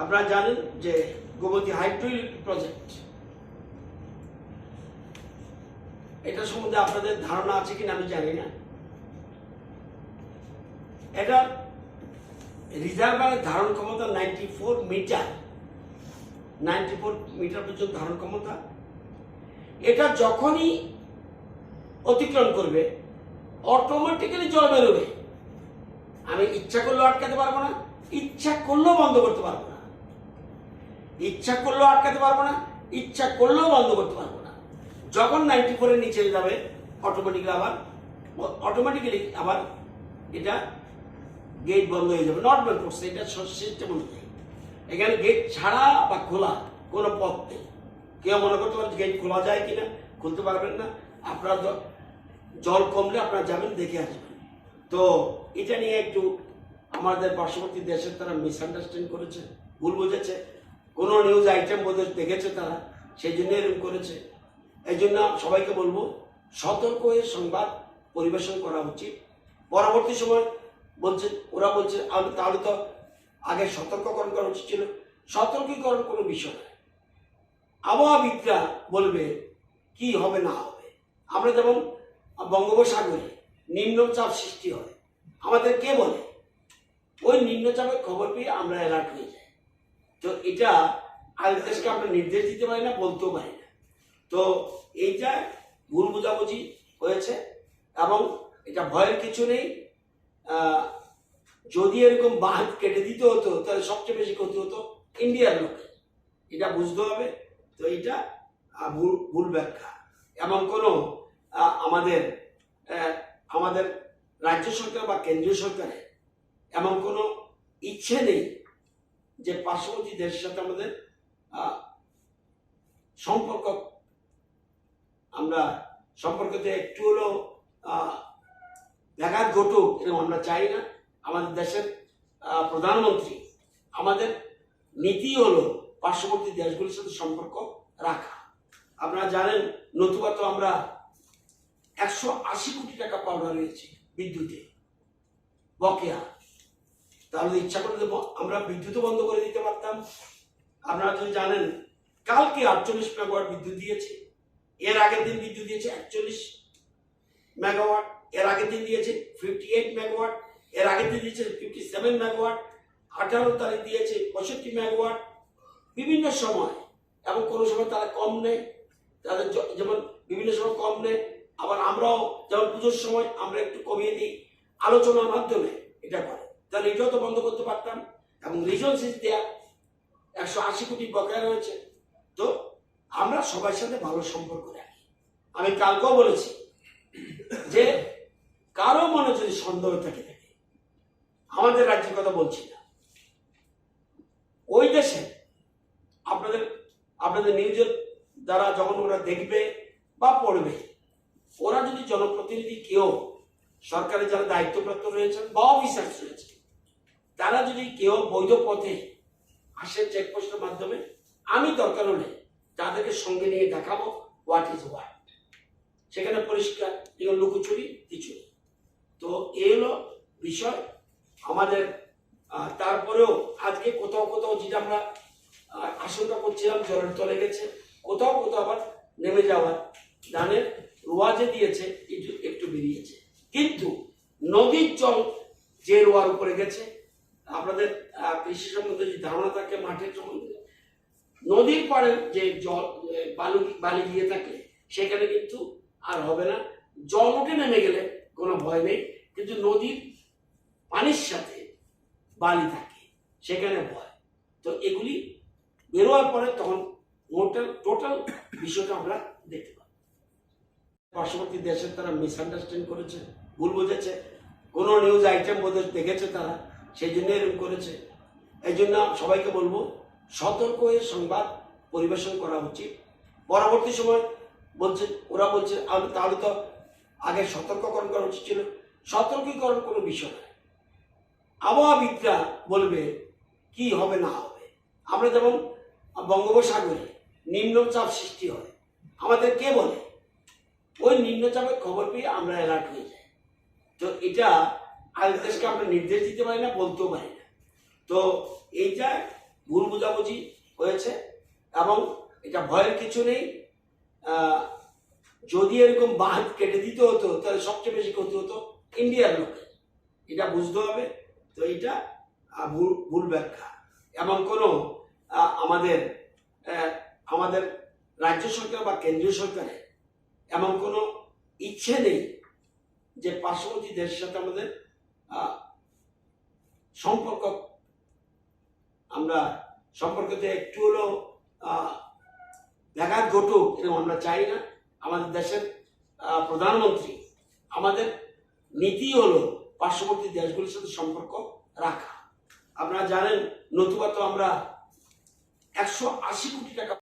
আপনারা জানেন যে গোমতী হাইড্রোইল প্রজেক্ট, এটা সম্বন্ধে আপনাদের ধারণা আছে কিনা আমি জানি না। এটা রিজার্ভারের ধারণ ক্ষমতা ninety four meter, ninety four meter পর্যন্ত ধারণ ক্ষমতা। এটা যখনই অতিক্রম করবে অটোমেটিক্যালি জল বেরোবে। আমি ইচ্ছা করলেও আটকাতে পারব না, ইচ্ছা করলেও বন্ধ করতে পারব না। ইচ্ছা করলেও আটকাতে পারব না, ইচ্ছা করলেও বন্ধ করতে পারব না। যখন নাইনটি ফোরের নিচে যাবে অটোমেটিক্যালি আবার অটোমেটিক্যালি আবার এটা গেট বন্ধ হয়ে যাবে নট বেল করছে, এটা সিস্টেম অনুযায়ী এখানে গেট ছাড়া বা খোলা কোনো পথ নেই। কেউ মনে করতে পারেন গেট খোলা যায় কিনা, খুলতে পারবেন না। আপনারা জল কমলে আপনারা যাবেন, দেখে আসবেন। তো এটা নিয়ে একটু আমাদের পার্শ্ববর্তী দেশের তারা মিসআন্ডারস্ট্যান্ড করেছে, ভুল বুঝেছে। কোনো নিউজ আইটেম বোধহয় দেখেছে তারা সেই জন্য এরকম করেছে। এই জন্য সবাইকে বলব, সতর্ক হয়ে সংবাদ পরিবেশন করা উচিত। পরবর্তী সময় বলছে, ওরা বলছে, আমি তাহলে তো আগে সতর্ককরণ করা উচিত ছিল। সতর্কীকরণ কোনো বিষয় নয়। আবহাওয়াবিদরা বলবে, কি হবে না হবে। আমরা যেমন বঙ্গোপসাগরে নিম্নচাপ সৃষ্টি হয়। আমাদের কে বলে? ওই নিম্নচাপের খবর পেয়ে আমরা অ্যালার্ট হয়ে যাই। তো এটা দেশকে আমরা নির্দেশ দিতে পারি না, বলতেও পারি না। তো এইটা ভুল বোঝাবুঝি হয়েছে এবং এটা ভয়ের কিছু নেই। যদি এরকম বাঁধ কেটে দিতে হতো, তাহলে সবচেয়ে বেশি ক্ষতি হতো ইন্ডিয়ার লোকের। এটা বুঝতে হবে। তো এটা ভুল ভুল ব্যাখ্যা। এমন কোনো আমাদের আমাদের রাজ্য সরকার বা কেন্দ্রীয় সরকারের এমন কোনো ইচ্ছে নেই যে পার্শ্ববর্তী দেশের সাথে আমাদের সম্পর্ক, আমরা সম্পর্কতে একটু হলেও ব্যাঘাত ঘটুক এরকম আমরা চাই না। আমাদের দেশের প্রধানমন্ত্রী, আমাদের নীতি হলো পার্শ্ববর্তী দেশগুলির সাথে সম্পর্ক রাখা। আপনারা জানেন নতুবা তো আমরা একশো আশি কোটি টাকা পাওয়া রয়েছে বিদ্যুতে। বকেয়া। তাহলে ইচ্ছা করে তো ব- আমরা বিদ্যুৎ বন্ধ করে দিতে পারতাম। আপনারা যদি জানেন, কালকে আটচল্লিশ মেগাওয়াট বিদ্যুৎ দিয়েছে, এর আগের দিন বিদ্যুৎ দিয়েছে একচল্লিশ মেগাওয়াট, এর আগের দিন দিয়েছে ফিফটি এইট মেগাওয়াট, এর আগের দিন দিয়েছে ফিফটি সেভেন মেগাওয়াট, আঠারো তারিখ দিয়েছে পঁয়ষট্টি মেগাওয়াট। বিভিন্ন সময়, এবং কোনো সময় তারা কম নেয়, তাদের যেমন বিভিন্ন সময় কম নেয় আবার আমরাও যেমন পুজোর সময় আমরা একটু কমিয়ে দিই, আলোচনার মাধ্যমে এটা করে। তাহলে এটাও তো বন্ধ করতে পারতাম। এবং রিজন সিট দেয়া একশো আশি কোটি বকেয়া রয়েছে। তো আমরা সবার সাথে ভালো সম্পর্ক রাখি। আমি কালকেও বলেছি যে কারও মনে যদি সন্দেহ থাকে থাকে আমাদের রাজ্যের কথা বলছি না। ওই দেশে আপনাদের আপনাদের নিউজের দ্বারা যখন ওরা দেখবে বা পড়বে ওরা যদি জনপ্রতিনিধি কেউ সরকারের যারা দায়িত্বপ্রাপ্ত রয়েছেন বা অফিসার্স রয়েছে তারা যদি কেউ বৈধ পথে আসে চেকপোস্টের মাধ্যমে, আমি দরকার হলে তাদেরকে সঙ্গে নিয়ে দেখাবো হোয়াট ইজ হোয়াট সেখানে পরিষ্কার লুকোচুরি কিছু। তো এই হলো বিষয়। আমাদের তারপরেও আজকে কোথাও কোথাও যেটা আমরা আশঙ্কা করছিলাম, জলের তলে গেছে, কোথাও কোথাও আবার নেমে যাওয়ার ধানের রোয়া যে দিয়েছে, একটু বেরিয়েছে। কিন্তু নদীর জল যে রোয়ার উপরে গেছে, আপনাদের কৃষি সম্বন্ধে যদি ধারণা থাকে, মাঠের সম্বন্ধে নদীর পাড়ে যে জল বালু, বালি গিয়ে থাকে, সেখানে কিন্তু আর হবে না। জল উঠে নেমে গেলে কোনো ভয় নেই, কিন্তু নদীর পানির সাথে বালি থাকে, সেখানে ভয়। তো এগুলি বেরোয়ার পরে তখন টোটাল টোটাল বিষয়টা আমরা দেখতে পাবো। পার্শ্ববর্তী দেশের তারা মিসআন্ডারস্ট্যান্ড করেছে, ভুল বুঝেছে। কোনো নিউজ আইটেম বোধহয় দেখেছে তারা, সেই জন্য এরকম করেছে। এই জন্য সবাইকে বলব, সতর্ক হয়ে সংবাদ পরিবেশন করা উচিত। পরবর্তী সময় বলছে, ওরা বলছে, আমি তাহলে তো আগে সতর্ককরণ করা উচিত ছিল। সতর্কীকরণ কোনো বিষয় নয়। আবহাওয়াবিদরা বলবে, কি হবে, না হবে। আমরা যেমন বঙ্গোপসাগরে নিম্নচাপ সৃষ্টি হয়। আমাদের কে বলে? ওই নিম্নচাপের খবর পেয়ে আমরা অ্যালার্ট হয়ে যাই। তো এটা আগের দেশকে আমরা নির্দেশ দিতে পারি না, বলতেও পারি না। তো এইটা ভুল বোঝাবুঝি হয়েছে এবং এটা ভয়ের কিছু নেই যদি এরকম বাঁধ কেটে দিতে হতো, তাহলে সবচেয়ে বেশি ক্ষতি হতো ইন্ডিয়ার লোকের। এটা বুঝতে হবে। তো এটা ভুল ভুল ব্যাখ্যা। এমন কোনো আমাদের আমাদের রাজ্য সরকার বা কেন্দ্রীয় সরকারের এমন কোনো ইচ্ছে নেই যে পার্শ্ববর্তী দেশের সাথে আমাদের সম্পর্ক আমরা সম্পর্কতে একটু আহ, ব্যাঘাত ঘটুক এরকম আমরা চাই না। আমাদের দেশের প্রধানমন্ত্রী আমাদের নীতি হলো পার্শ্ববর্তী দেশগুলির সাথে সম্পর্ক রাখা। আপনারা জানেন নতুবা তো আমরা একশো আশি কোটি টাকা